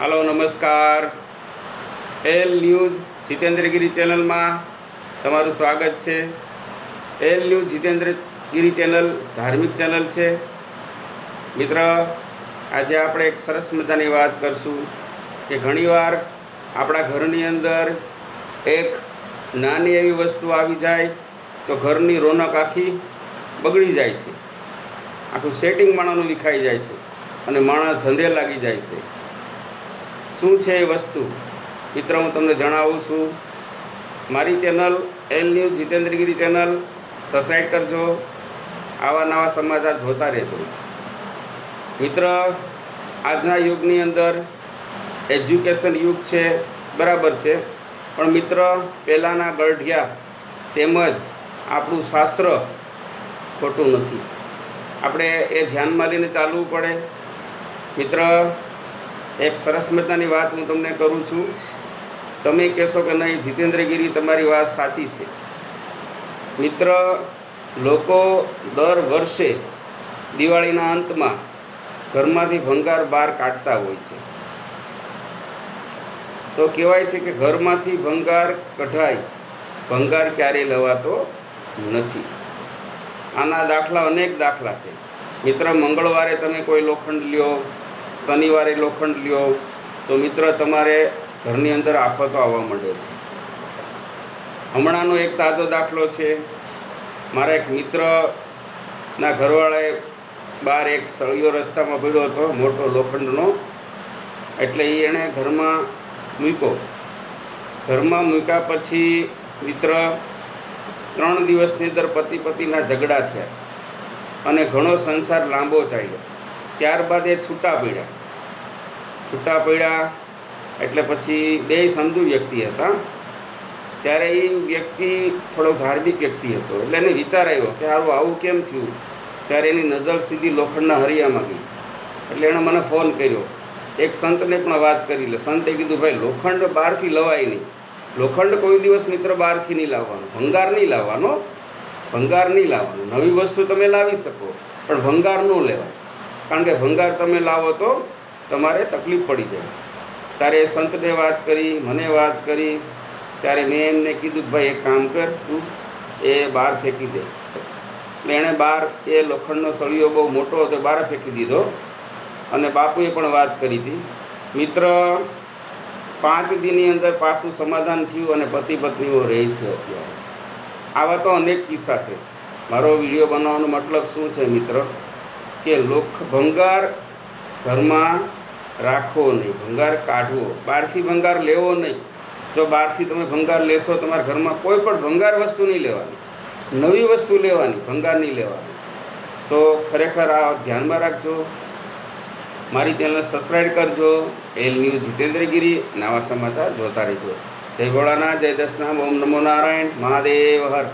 હાલો, નમસ્કાર. L news Jitendragiri ચેનલમાં તમારું સ્વાગત છે. એલ ન્યૂઝ જીતેન્દ્રગીરી ચેનલ ધાર્મિક ચેનલ છે. મિત્ર, આજે આપણે એક સરસ મજાની વાત કરશું કે ઘણીવાર આપણા ઘરની અંદર એક નાની એવી વસ્તુ આવી જાય તો ઘરની રોનક આખી બગડી જાય છે. આખું સેટિંગ માણસનું વિખાઈ જાય છે અને માણસ ધંધે લાગી જાય છે. શું છે એ વસ્તુ? મિત્ર, હું તમને જણાવું છું. મારી channel L news Jitendragiri channel subscribe કરજો. આવા નવા સમાચાર જોતા રહેજો. મિત્ર, આજના યુગની અંદર એજ્યુકેશન યુગ છે, બરાબર છે. પણ મિત્ર, પહેલાંના ગઢિયા તેમજ આપણું શાસ્ત્ર ખોટું નથી. આપણે એ ધ્યાનમાં લઈને ચાલવું પડે. મિત્ર એક સરસ મજાની વાત હું તમને કરું છું. તમે કહેશો કે નહીં, જીતેન્દ્રગીરી તમારી વાત સાચી છે. મિત્ર, લોકો દર વર્ષે દિવાળીના અંતમાં ઘરમાંથી ભંગાર બહાર કાઢતા હોય છે. તો કહેવાય છે કે ઘરમાંથી ભંગાર કઢાય, ભંગાર ક્યારેય લવાતો નથી. આના દાખલા અનેક દાખલા છે. મિત્ર, મંગળવારે તમે કોઈ લોખંડ લ્યો શનિવારે લોખંડ લ્યો. તો મિત્ર, તમારે ઘરની અંદર આફતો આવવા માંડે છે. હમણાંનો એક તાજો દાખલો છે. મારા એક મિત્રના ઘરવાળાએ બહાર એક સળિયો રસ્તામાં પડ્યો હતો, મોટો લોખંડનો. એટલે એણે ઘરમાં મૂક્યો. ઘરમાં મૂક્યા પછી મિત્ર, ત્રણ દિવસની અંદર પતિ પતિના ઝઘડા થયા. અને ઘણો સંસાર લાંબો ચાલ્યો. ત્યારબાદ એ છૂટા પડ્યા. છૂટા પડ્યા એટલે પછી બે સંધુ વ્યક્તિ હતા. ત્યારે એ વ્યક્તિ થોડો ધાર્મિક વ્યક્તિ હતો. એટલે એને વિચાર આવ્યો કે સારું આવું કેમ થયું? ત્યારે એની નજર સીધી લોખંડના હરિયામાં ગઈ. એટલે એણે મને ફોન કર્યો. એક સંતને પણ વાત કરી લે. સંતે કીધું, ભાઈ, લોખંડ બહારથી લવાય નહીં. લોખંડ કોઈ દિવસ મિત્ર બહારથી નહીં લાવવાનો. ભંગાર નહીં લાવવાનો. ભંગાર નહીં લાવવાનો. નવી વસ્તુ તમે લાવી શકો, પણ ભંગાર ન લેવાય. કારણ કે ભંગાર તમે લાવો તો તમારે તકલીફ પડી જાય. ત્યારે સંતને વાત કરી, મને વાત કરી, ત્યારે મેં એમને કીધું, ભાઈ, એક કામ કર તું, એ બહાર ફેંકી દે. એણે બહાર એ લોખંડનો સળિયો બહુ મોટો હતો બહાર ફેંકી દીધો. અને બાપુએ પણ વાત કરી હતી. મિત્ર, પાંચ દિનની અંદર પાછું સમાધાન થયું અને પતિ પત્નીઓ રહે છે અત્યારે. આવા તો અનેક કિસ્સા છે. મારો વીડિયો બનાવવાનો મતલબ શું છે, મિત્ર? કે લોખ ભંગાર ઘરમાં રાખવો નહીં, ભંગાર કાઢવો. બહારથી ભંગાર લેવો નહીં. જો બહારથી તમે ભંગાર લેશો, તમારા ઘરમાં કોઈ પણ ભંગાર વસ્તુ નહીં લેવાની. નવી વસ્તુ લેવાની, ભંગાર નહીં લેવાની. તો ખરેખર આ ધ્યાનમાં રાખજો. મારી ચેનલ સબસ્ક્રાઈબ કરજો. એલ ન્યૂઝ જીતેન્દ્રગીરી નવા સમાચાર જોતા રહેજો. જય ભોળાનાથ, જય દસનામ ઓમ નમો નારાયણ, મહાદેવ, હર.